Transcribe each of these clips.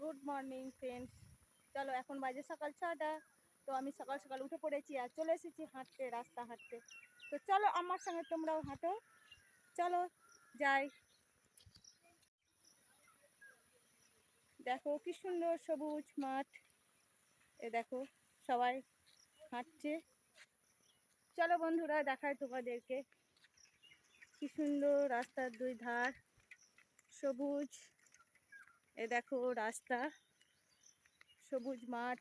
Good morning friends চলো, এখন বাজে সকাল ছটা। তো আমি সকাল সকাল উঠে পড়েছি আর চলে এসেছি হাঁটতে, রাস্তা হাঁটতে। তো চলো, আমার সঙ্গে তোমরাও হাঁটো। চলো, যাই। দেখো, কি সুন্দর সবুজ মাঠ। এ দেখো, সবাই হাঁটছে। চলো, বন্ধুরা দেখায় তোমাদেরকে। কি সুন্দর রাস্তার দুই ধার, সবুজ। এ দেখো রাস্তা, সবুজ মাঠ,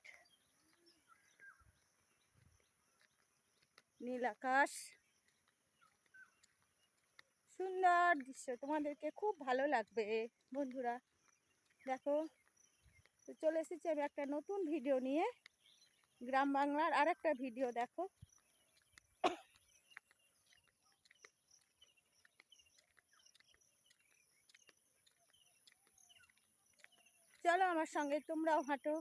নীল আকাশ। সুন্দর দৃশ্য, তোমাদেরকে খুব ভালো লাগবে, বন্ধুরা। দেখো চলে এসেছি আমি একটা নতুন ভিডিও নিয়ে। গ্রাম বাংলার আর একটা ভিডিও দেখো। চলো আমার সঙ্গে তোমরাও হাঁটো।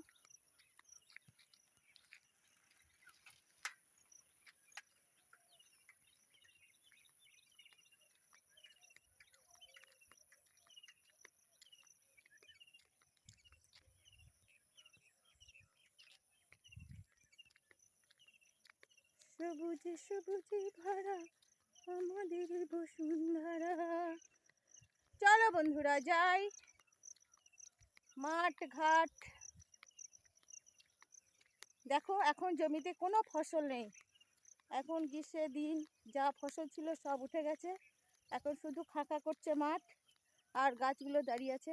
সবুজে সবুজে ভরা আমাদের বসুন্ধরা। চলো বন্ধুরা যাই। মাঠ ঘাট দেখো, এখন জমিতে কোনো ফসল নেই। এখন গ্রীষ্মের দিন, যা ফসল ছিল সব উঠে গেছে। এখন শুধু খাঁকা করছে মাঠ আর গাছগুলো দাঁড়িয়ে আছে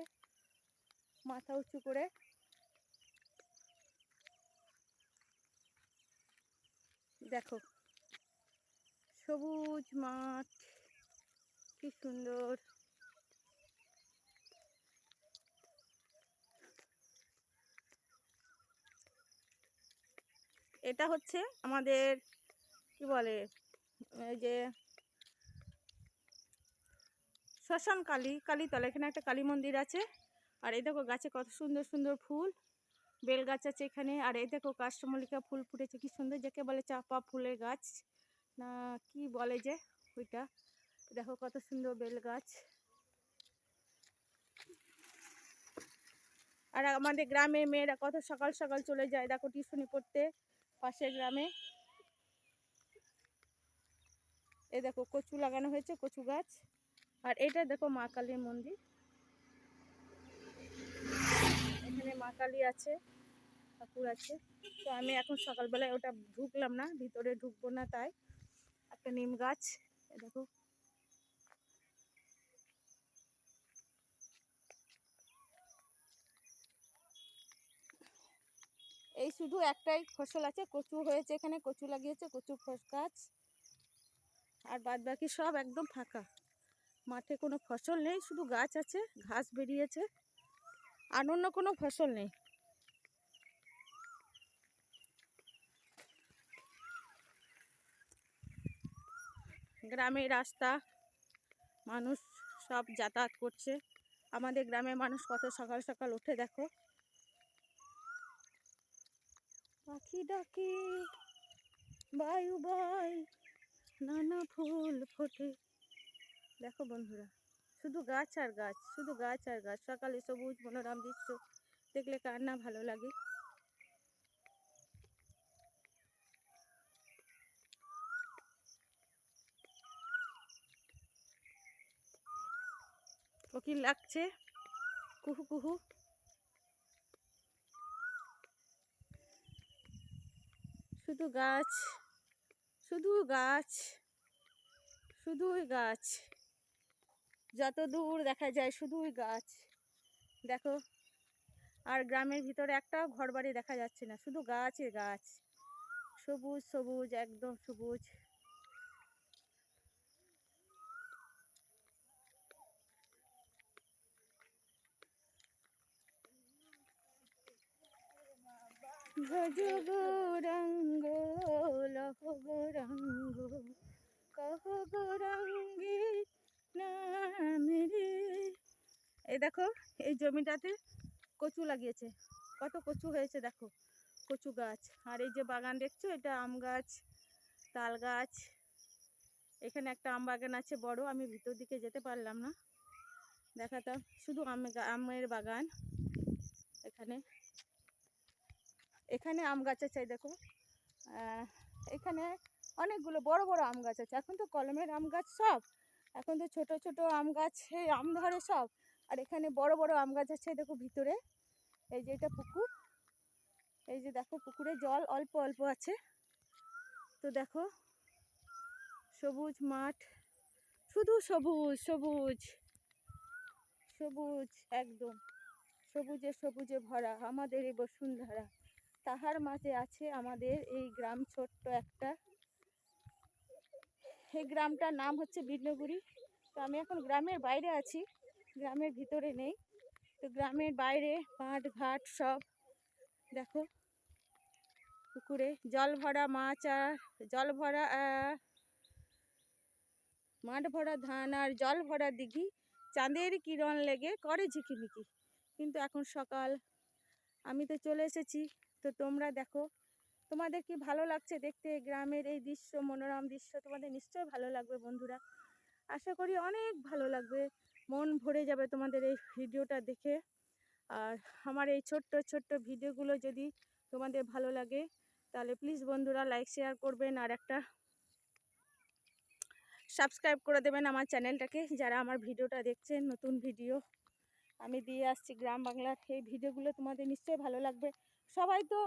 মাথা উঁচু করে। দেখো, সবুজ মাঠ, কি সুন্দর। এটা হচ্ছে আমাদের, কি বলে, এই যে শ্মশান কালী, কালীতলা। এখানে একটা কালী মন্দির আছে। আর এই দেখো গাছে কত সুন্দর সুন্দর ফুল। বেল গাছ আছে এখানে। আর এই দেখো কাষ্টমল্লিকা ফুল ফুটেছে। কি সুন্দর যাকে বলে চাপা ফুলের গাছ। না, কি বলে যে ওইটা? দেখো কত সুন্দর বেল গাছ আর আমাদের গ্রামের মেয়েরা কত সকাল সকাল চলে যায় দেখো টিউশনি পড়তে। পাশের গ্রামে। এ দেখো, কচু লাগানো হয়েছে, কচু গাছ। আর এটা দেখো, মা কালীর মন্দির। এখানে মা কালী আছে, ঠাকুর আছে। তো আমি এখন সকালবেলায় ওটা ঢুকলাম না, ভিতরে ঢুকবো না তাই। একটা নিম গাছ দেখো। এই শুধু একটাই ফসল আছে, কচু হয়েছে এখানে, কচু লাগিয়েছে, কচু গাছ। আর বাদ বাকি সব একদম ফাঁকা। মাঠে কোনো ফসল নেই, শুধু গাছ আছে, ঘাস বেরিয়েছে। আর অন্য কোনো ফসল নেই। গ্রামের রাস্তা, মানুষ সব যাতায়াত করছে। আমাদের গ্রামের মানুষ কত সকাল সকাল উঠে দেখো। পাখি ডাকে, বায়ু বয়, নানা ফুল ফোটে। দেখো বন্ধুরা, শুধু গাছ আর গাছ, শুধু গাছ আর গাছ, সকালে সবুজ মনোরম দৃশ্য, দেখলে কার না ভালো লাগে। কোকিল লাগছে? কুহু কুহু। শুধু গাছ শুধু গাছ, শুধুই গাছ। যত দূর দেখা যায় শুধুই গাছ। দেখো, আর গ্রামের ভিতরে একটাও ঘরবাড়ি দেখা যাচ্ছে না। শুধু গাছে গাছ। সবুজ সবুজ, একদম সবুজ। ভজ গৌরাঙ্গ লহ গৌরাঙ্গ কহ গৌরাঙ্গে নাম রে এই দেখো, এই জমিটাতে কচু লাগিয়েছে। কত কচু হয়েছে দেখো, কচু গাছ। আর এই যে বাগান দেখছ, এটা আম গাছ, তাল গাছ। এখানে একটা আম বাগান আছে বড়, আমি ভিতর দিকে যেতে পারলাম না। দেখাতাম, শুধু আম আমের বাগান। এখানে এখানে আম গাছ আছে দেখো। এখানে অনেকগুলো বড় বড় আম গাছ আছে। এখন তো কলমের আম গাছ সব। এখন তো ছোট ছোট আম গাছে আম ধরে সব। আর এখানে বড় বড় আম গাছ আছে দেখো ভিতরে। এই যে এটা পুকুর। এই যে দেখো, পুকুরে জল অল্প অল্প আছে। তো দেখো, সবুজ মাঠ। শুধু সবুজ সবুজ। সবুজ, একদম। সবুজে সবুজে ভরা, আমাদের এই বসুন্ধরা। তাহার মাঝে আছে আমাদের এই গ্রাম ছোট্ট একটা। এই গ্রামটার নাম হচ্ছে বিষ্ণুগুড়ি তো আমি এখন গ্রামের বাইরে আছি, গ্রামের ভিতরে নেই। তো গ্রামের বাইরে মাঠ, ঘাট সব। দেখো, পুকুরে জল ভরা মাছ আর জল ভরা মাঠ ভরা ধান আর জল ভরা দিঘি। চাঁদের কিরণ লেগে করে ঝিকিমিকি। কিন্তু এখন সকাল। আমি তো চলে এসেছি। তো তোমরা দেখো, তোমাদের কি ভালো লাগছে দেখতে? গ্রামের এই দৃশ্য, মনোরম দৃশ্য তোমাদের নিশ্চয়ই ভালো লাগবে বন্ধুরা। আশা করি অনেক ভালো লাগবে। মন ভরে যাবে তোমাদের এই ভিডিওটা দেখে। আর আমার এই ছোট্ট ছোট্ট ভিডিওগুলো যদি তোমাদের ভালো লাগে, তাহলে প্লিজ বন্ধুরা লাইক শেয়ার করবেন আর একটা সাবস্ক্রাইব করে দেবেন আমার চ্যানেলটাকে। যারা আমার ভিডিওটা দেখছেন, নতুন ভিডিও আমি দিয়ে আসছি গ্রাম বাংলার এই ভিডিওগুলো তোমাদের নিশ্চয়ই ভালো লাগবে। সবাই তো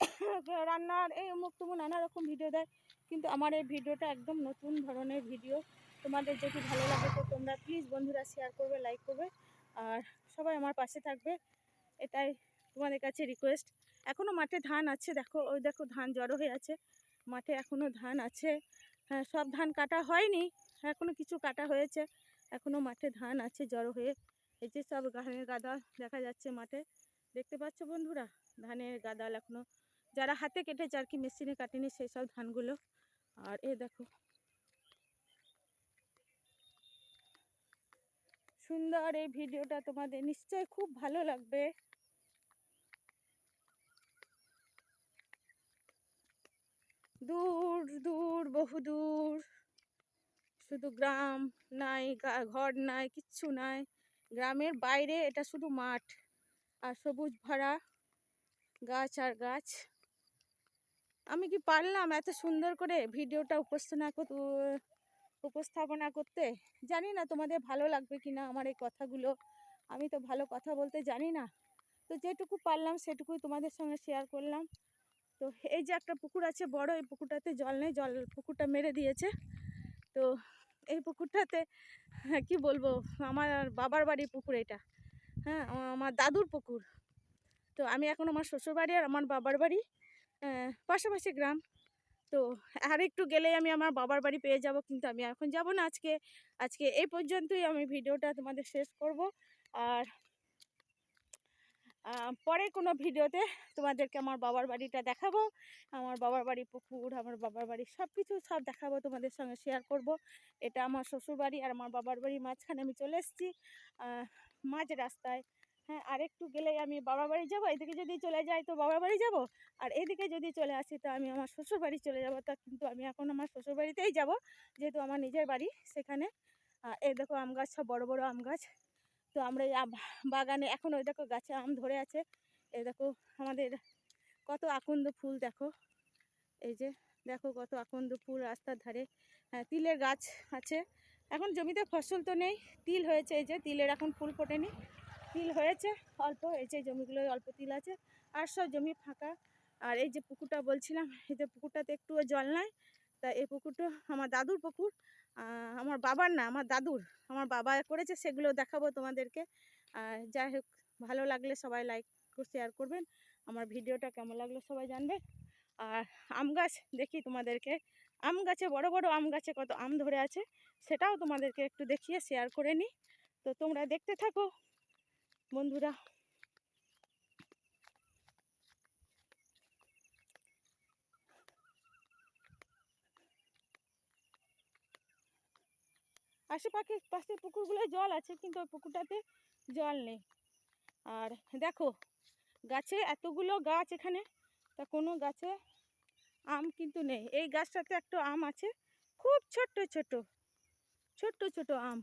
রান্নার এই অমুক তুমুক নানা রকম ভিডিও দেয়, কিন্তু আমার এই ভিডিওটা একদম নতুন ধরনের ভিডিও তোমাদের যদি ভালো লাগে তো তোমরা প্লিজ বন্ধুরা শেয়ার করবে লাইক করবে, আর সবাই আমার পাশে থাকবে। এটাই তোমাদের কাছে রিকোয়েস্ট এখনও মাঠে ধান আছে, দেখো, ওই দেখো ধান জড়ো হয়ে আছে। মাঠে এখনও ধান আছে। হ্যাঁ সব ধান কাটা হয়নি এখনও কিছু কাটা হয়েছে। এখনও মাঠে ধান আছে জড়ো হয়ে। এই যে সব ধানের গাদা দেখা যাচ্ছে মাঠে। দেখতে পাচ্ছ বন্ধুরা? ধানের গাদাল এখনও যারা হাতে কেটেছে আর কি, মেশিনে কাটেনি সেই সব ধানগুলো। আর এ দেখো। সুন্দর এই ভিডিওটা তোমাদের, নিশ্চয়ই খুব ভালো লাগবে। দূর দূর, বহু দূর। শুধু গ্রাম নাই ঘর নাই, কিচ্ছু নাই। গ্রামের বাইরে এটা শুধু মাঠ। আর সবুজ ভরা। গাছ আর গাছ। আমি কি পারলাম এত সুন্দর করে ভিডিওটা উপস্থাপনা উপস্থাপনা করতে? জানি না তোমাদের ভালো লাগবে কি না আমার এই কথাগুলো। আমি তো ভালো কথা বলতে জানি না। তো যেটুকু পারলাম সেটুকুই তোমাদের সঙ্গে শেয়ার করলাম। তো এই যে একটা পুকুর আছে বড়, এই পুকুরটাতে জল নেই, জল পুকুরটা মেরে দিয়েছে। তো এই পুকুরটাতে, কী বলব, আমার বাবার বাড়ির পুকুর এটা। হ্যাঁ আমার দাদুর পুকুর। তো আমি এখন আমার শ্বশুরবাড়ি আর আমার বাবার বাড়ি পাশাপাশি গ্রাম। তো আর একটু গেলেই আমি আমার বাবার বাড়ি পেয়ে যাব, কিন্তু আমি এখন যাব না আজকে। আজকে এই পর্যন্তই আমি ভিডিওটা তোমাদের শেষ করব। আর পরে কোনো ভিডিওতে তোমাদেরকে আমার বাবার বাড়িটা দেখাবো। আমার বাবার বাড়ি পুকুর, আমার বাবার বাড়ি সব কিছু সব দেখাবো, তোমাদের সঙ্গে শেয়ার করব। এটা আমার শ্বশুর বাড়ি আর আমার বাবার বাড়ির মাঝখানে আমি চলে এসেছি মাঝ রাস্তায়। হ্যাঁ আর একটু গেলেই আমি বাবার বাড়ি যাব, এদিকে যদি চলে যাই তো বাবার বাড়ি যাব। আর এদিকে যদি চলে আসি তো আমি আমার শ্বশুর বাড়ি চলে যাব। তা কিন্তু আমি এখন আমার শ্বশুর বাড়িতেই যাব, যেহেতু আমার নিজের বাড়ি সেখানে। এই দেখো আম গাছ, সব বড়ো বড়ো আম গাছ। তো আমরা এই বাগানে, এখন ওই দেখো গাছে আম ধরে আছে। এই দেখো আমাদের কত আকন্দ ফুল দেখো। এই যে দেখো কত আকন্দ ফুল রাস্তার ধারে। হ্যাঁ তিলের গাছ আছে। এখন জমিতে ফসল তো নেই, তিল হয়েছে এই যে, তিলের এখন ফুল ফোটেনি। তিল হয়েছে, অল্প, এই যে জমিগুলোয় অল্প তিল আছে, আর সব জমি ফাঁকা। আর এই যে পুকুরটা বলছিলাম, এই যে পুকুরটাতে একটুও জল নাই, তা এই পুকুরটা আমার দাদুর পুকুর আমার বাবার না, আমার দাদুর, আমার বাবা করেছে, সেগুলো দেখাবো তোমাদেরকে। আর যাই হোক, ভালো লাগলে সবাই লাইক শেয়ার করবেন। আমার ভিডিওটা কেমন লাগল সবাই জানবে। আর আম গাছ, দেখি তোমাদেরকে, আম গাছে, বড় বড় আম গাছে কত আম ধরে আছে, সেটাও তোমাদেরকে একটু দেখিয়ে শেয়ার করে নিই। তো তোমরা দেখতে থাকো। বন্ধুরা। আশেপাশে পাশে পুকুরগুলোয় জল আছে, কিন্তু ওই পুকুরটাতে জল নেই। আর দেখো, গাছে এতগুলো গাছ এখানে, তা কোনো গাছে আম কিন্তু নেই। এই গাছটাতে একটা আম আছে, খুব ছোট্ট ছোট ছোট্ট ছোট আম।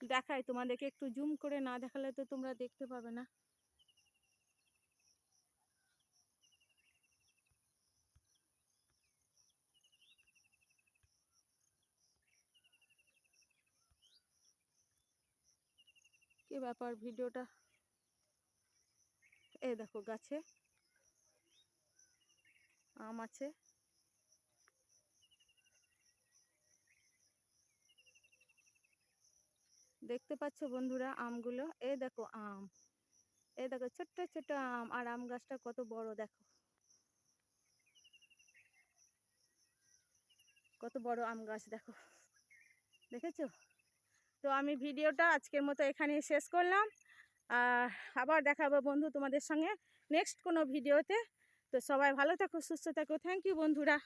দেখাই তোমাদেরকে একটু জুম করে না দেখালে তো তোমরা দেখতে পাবে না। কি ব্যাপার ভিডিওটা? এই দেখো, গাছে আম আছে। দেখতে পাচ্ছ বন্ধুরা আমগুলো? এই দেখো আম। এই দেখো ছোট্ট ছোট্ট আম আর আম গাছটা কত বড় দেখো। কত বড় আম গাছ দেখো। দেখেছ? তো আমি ভিডিওটা আজকের মতো এখানেই শেষ করলাম। আর আবার দেখাবো বন্ধু তোমাদের সঙ্গে নেক্সট কোনো ভিডিওতে। তো সবাই ভালো থাকো, সুস্থ থাকো। থ্যাংক ইউ বন্ধুরা।